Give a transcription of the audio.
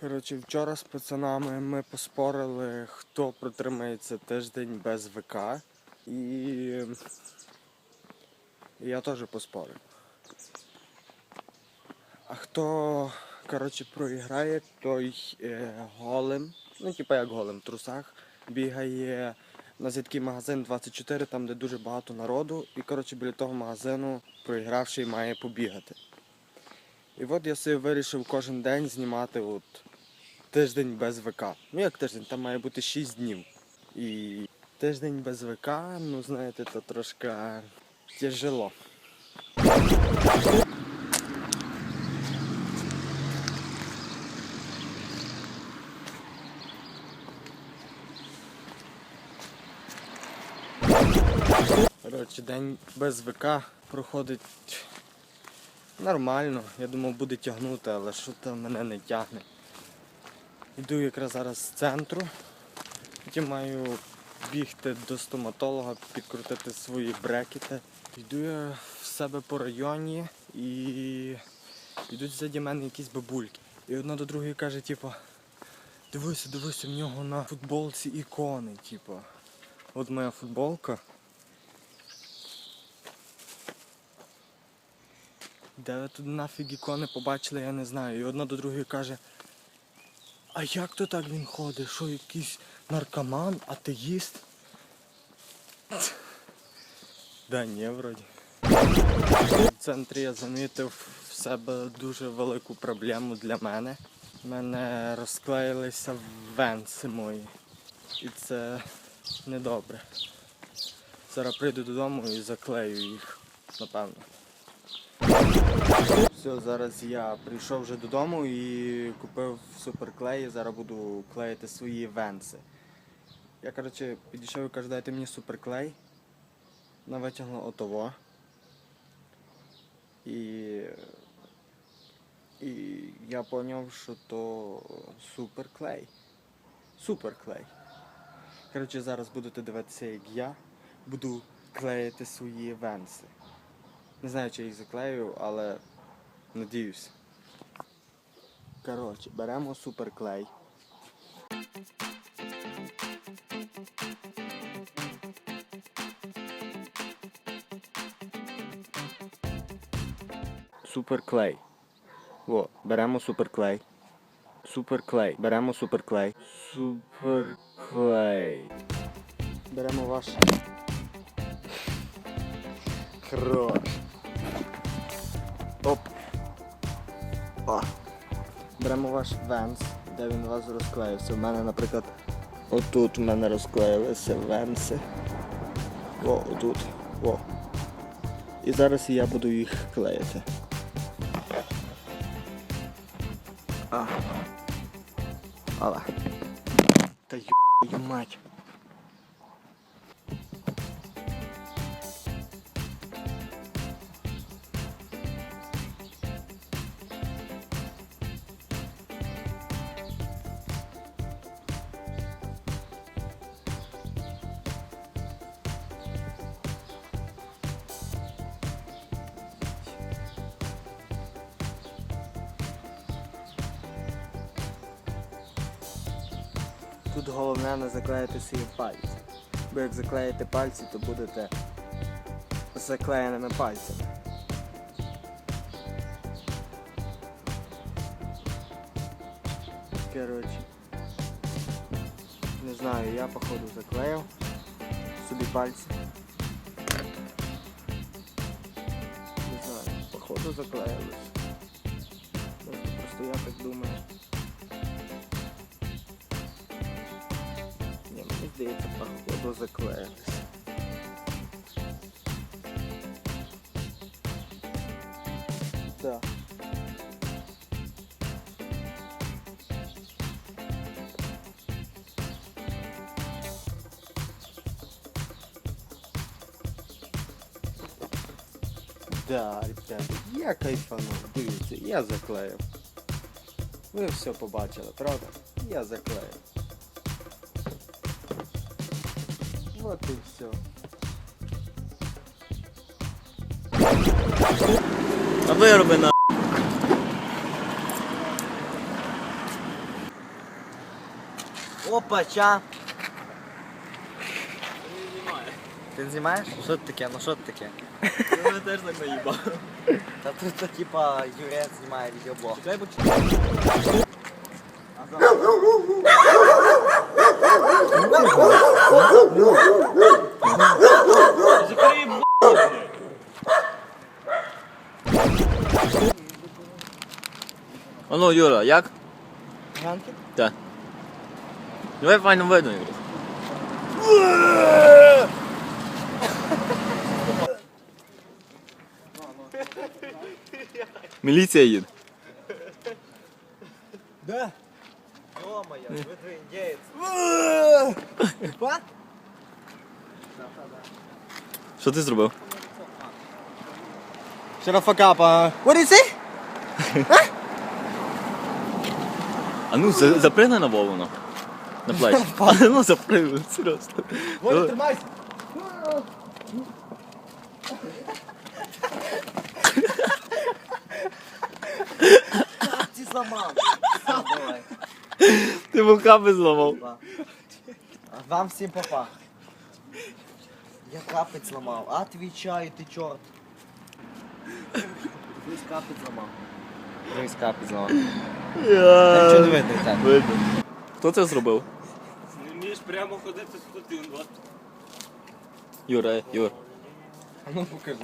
Коротше, вчора з пацанами ми поспорили, хто протримається тиждень без ВК. І я теж поспорив. А хто, коротше, проіграє, той е, голим, ну типа як голим, в трусах, бігає на такий магазин 24, там де дуже багато народу. І коротше біля того магазину проігравший має побігати. І от я собі вирішив кожен день знімати от тиждень без ВК. Ну як тиждень, там має бути 6 днів. І тиждень без ВК, ну знаєте, то трошки тяжело. Коротше, день без ВК проходить нормально. Я думав буде тягнути, але що там мене не тягне. Йду якраз зараз з центру. Потім маю бігти до стоматолога, підкрутити свої брекети. Йду я в себе по районі і йдуть ззаді мене якісь бабульки. І одна до другої каже, типу, дивися, дивися, в нього на футболці ікони, типу. От моя футболка. Де ви тут нафіг ікони побачили, я не знаю. І одна до другої каже, а як то так він ходить? Що якийсь наркоман, атеїст? Да ні, вроді. В центрі я замітив в себе дуже велику проблему для мене. У мене розклеїлися венси мої. І це недобре. Зараз прийду додому і заклею їх, напевно. Все, зараз я прийшов вже додому і купив суперклей. Зараз буду клеїти свої венси. Я коротше підійшов і кажу, дайте мені суперклей. Вона витягла отово. І, і я зрозумів, що то суперклей. Суперклей. Коротше, зараз будете дивитися, як я буду клеїти свої венси. Не знаю, чи їх заклею, але надіюсь. Коротше, беремо суперклей. Суперклей. Во, беремо суперклей. Суперклей. Беремо суперклей. Суперклей. Беремо ваш. Хорош. Оп. О. Беремо ваш венс, де він у вас розклеївся. У мене, наприклад, отут у мене розклеїлися венси. О, отут. О. І зараз я буду їх клеїти. А. Але. Та ю мать. Тут головне не заклеїти свої пальці. Бо як заклеїте пальці, то будете заклеєними пальцями. Коротше. Не знаю, я походу заклеїв собі пальці. Не знаю, походу заклеїлись. Просто я так думаю. Здається, походу заклеїлись. Так. Да, ребята, я кайфанув, дивіться, я заклеїв. Ви все побачили, правда? Я заклею. Вот і все. А вироби на. Опа, ча. Ти не знімаєш? Що це таке? Ну що це таке? Мене теж так наїбав. Та тут то, типа Юрець знімає відеоблог. Чекай, бо Закрий А ну, Юра, як? Ганки? Так. Давай файно видно, Юра. Міліція їде. Да. Ё-моё, індієць. Па? Що ти зробив? Shut the fuck up, uh... What did you say? А ну, за- запригни на Вову, ну. На плечі. А ну, запригни, серйозно. Волі, тримайся! Ти зламав. Все, давай. Ти вулками зламав. Вам всім папа. Я капець зламав. Отвічаю, ти чорт. Дивись капець зламав. Дивись капець зламав. Так що не видно і так. Видно. Хто це зробив? Не вмієш прямо ходити тут один, два. Юра, Юр. А ну покажи.